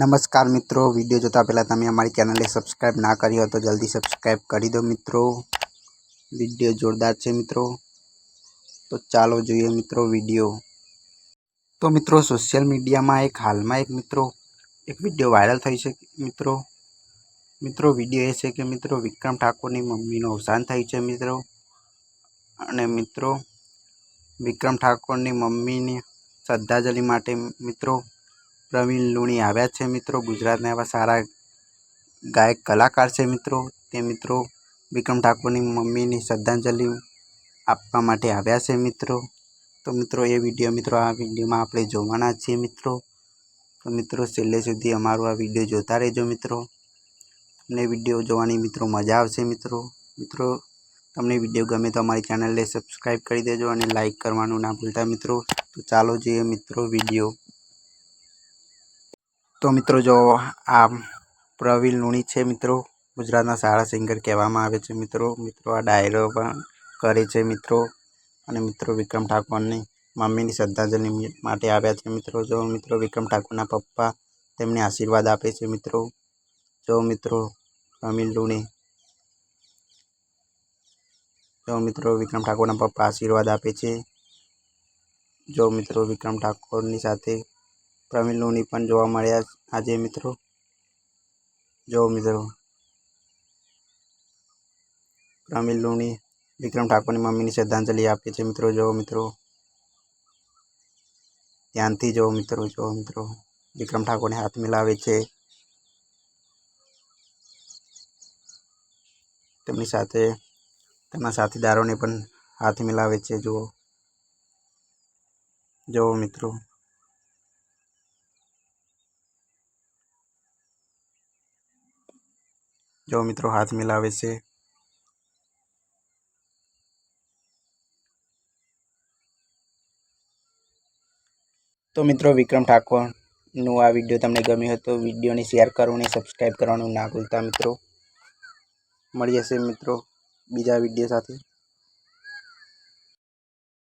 નમસ્કાર મિત્રો, વીડિયો જોતા પહેલાં તમે અમારી ચેનલને સબસ્ક્રાઈબ ના કરી હોય તો જલ્દી સબસ્ક્રાઈબ કરી દો મિત્રો. વીડિયો જોરદાર છે મિત્રો. તો ચાલો જોઈએ મિત્રો વીડિયો. તો મિત્રો સોશિયલ મીડિયામાં એક હાલમાં એક મિત્રો, એક વીડિયો વાયરલ થઈ છે મિત્રો. મિત્રો, વીડિયો એ છે કે મિત્રો, વિક્રમ ઠાકોરની મમ્મીનું અવસાન થયું છે મિત્રો. અને મિત્રો, વિક્રમ ઠાકોરની મમ્મીની શ્રદ્ધાંજલિ માટે મિત્રો પ્રવીણ લુણી આવ્યા છે મિત્રો. ગુજરાતના એવા સારા ગાયક, કલાકાર છે મિત્રો. તે મિત્રો વિક્રમ ઠાકોરની મમ્મીની શ્રદ્ધાંજલિ આપવા માટે આવ્યા છે મિત્રો. તો મિત્રો, એ વીડિયો મિત્રો, આ વિડીયોમાં આપણે જોવાના છીએ મિત્રો. તો મિત્રો, છેલ્લે સુધી અમારો આ વીડિયો જોતા રહેજો મિત્રો. તમને વીડિયો જોવાની મિત્રો મજા આવશે મિત્રો. મિત્રો, તમને વીડિયો ગમે તો અમારી ચેનલને સબસ્ક્રાઈબ કરી દેજો અને લાઇક કરવાનું ના ભૂલતા મિત્રો. તો ચાલો જોઈએ મિત્રો વીડિયો. તો મિત્રો જો આ પ્રવીણ લુણી છે મિત્રો, ગુજરાતના સારા સિંગર કહેવામાં આવે છે મિત્રો. મિત્રો, આ ડાયરો પણ કરે છે મિત્રો. અને મિત્રો, વિક્રમ ઠાકોરની મમ્મીની શ્રદ્ધાંજલિ માટે આવ્યા છે મિત્રો. જો મિત્રો, વિક્રમ ઠાકોરના પપ્પા તેમને આશીર્વાદ આપે છે મિત્રો. જો મિત્રો, પ્રવીણ લુણી, જો મિત્રો, વિક્રમ ઠાકોરના પપ્પા આશીર્વાદ આપે છે. જો મિત્રો, વિક્રમ ઠાકોરની સાથે પ્રવીણ લુની પણ જોવા મળ્યા આજે મિત્રો જો મિત્રો. પ્રવીણ લુની વિક્રમ ઠાકોરની મમ્મીની શ્રદ્ધાંજલિ આપે છે મિત્રો જો મિત્રો. ધ્યાનથી જો મિત્રો જો મિત્રો. વિક્રમ ઠાકોરને હાથ મિલાવે છે. તેમની સાથે, તેમના સાથીદારોને પણ હાથ મિલાવે છે, જુઓ. જો મિત્રો. જો મિત્રો હાથ મિલાવે છે. તો મિત્રો વિક્રમ ઠાકોરનું આ વીડિયો તમને ગમ્યો હતો વિડીયોને શેર કરો અને સબસ્ક્રાઈબ કરવાનું ના ભૂલતા મિત્રો. મળી જશે મિત્રો બીજા વીડિયો સાથે.